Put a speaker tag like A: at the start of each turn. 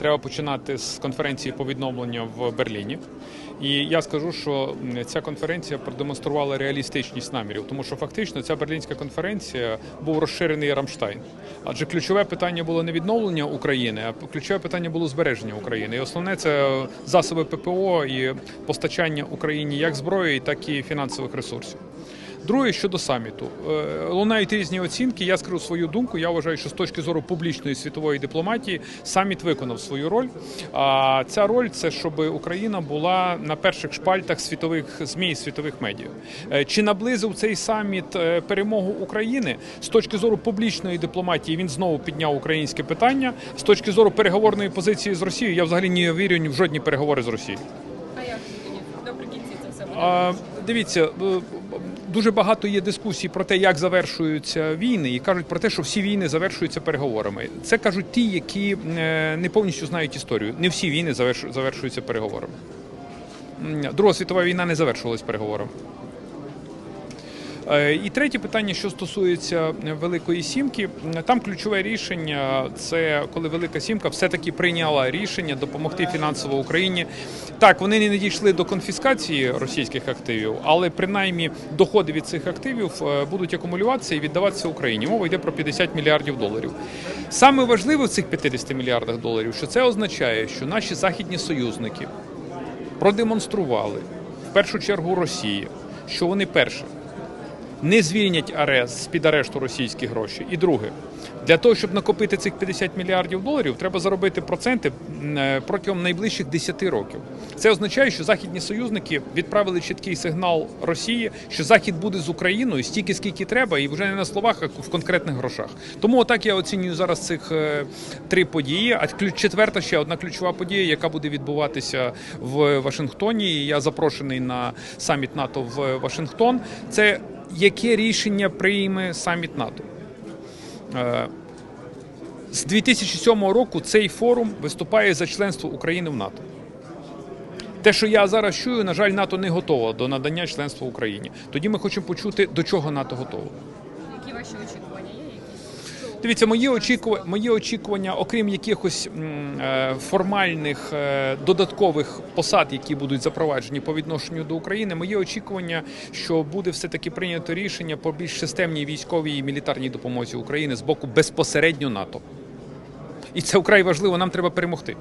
A: треба починати з конференції по відновленню в Берліні. І я скажу, що ця конференція продемонструвала реалістичність намірів, тому що фактично ця берлінська конференція був розширений Рамштайн. Адже ключове питання було не відновлення України, а ключове питання було збереження України. І основне це засоби ППО і постачання Україні як зброї, так і фінансових ресурсів. Друге щодо саміту Е, лунають різні оцінки. Я скажу свою думку. Я вважаю, що з точки зору публічної світової дипломатії саміт виконав свою роль. А ця роль це щоб Україна була на перших шпальтах світових змі і світових медіа. Е, Чи наблизив цей саміт е, перемогу України з точки зору публічної дипломатії? Він знову підняв українське питання. З точки зору переговорної позиції з Росією, я взагалі не вірю ні в жодні переговори з Росією.
B: А як наприкінці це все буде?
A: Дивіться, дуже багато є дискусій про те, як завершуються війни, і кажуть про те, що всі війни завершуються переговорами. Це кажуть ті, які е, не повністю знають історію. Не всі війни завершуються переговорами. Друга світова війна не завершувалась переговорами. Е, І третє питання, що стосується е, Великої Сімки, там ключове рішення це коли Велика Сімка все-таки прийняла рішення допомогти фінансово Україні. Так, вони не дійшли до конфіскації російських активів, але принаймні доходи від цих активів е, будуть акумулюватися і віддаватися Україні. Мова йде про 50 мільярдів доларів. Саме важливе в цих 50 мільярдах доларів, що це означає, що наші західні союзники продемонстрували в першу чергу Росії, що вони перше не звільнять арест з під арешту російські гроші. І друге, для того, щоб накопити цих 50 мільярдів доларів, треба заробити проценти е, протягом найближчих 10 років. Це означає, що західні союзники відправили чіткий сигнал Росії, що Захід буде з Україною стільки, скільки треба, і вже не на словах, а в конкретних грошах. Тому отак я оцінюю зараз цих е, три події. А четверта ще одна ключова подія, яка буде відбуватися в Вашингтоні. Я запрошений на саміт НАТО в Вашингтон. Це яке рішення прийме саміт НАТО? Е, З 2007 року цей форум виступає за членство України в НАТО. Те, що я зараз чую, на жаль, НАТО не готово до надання членства Україні. Тоді ми хочемо почути, до чого НАТО готово.
B: Ваші очікування є? Якісь?
A: Дивіться, мої очікування, мої очікування, окрім якихось е, формальних е, додаткових посад, які будуть запроваджені по відношенню до України, мої очікування, що буде все таки прийнято рішення по більш системній військовій і мілітарній допомозі України з боку безпосередньо НАТО. І це вкрай важливо. Нам треба перемогти.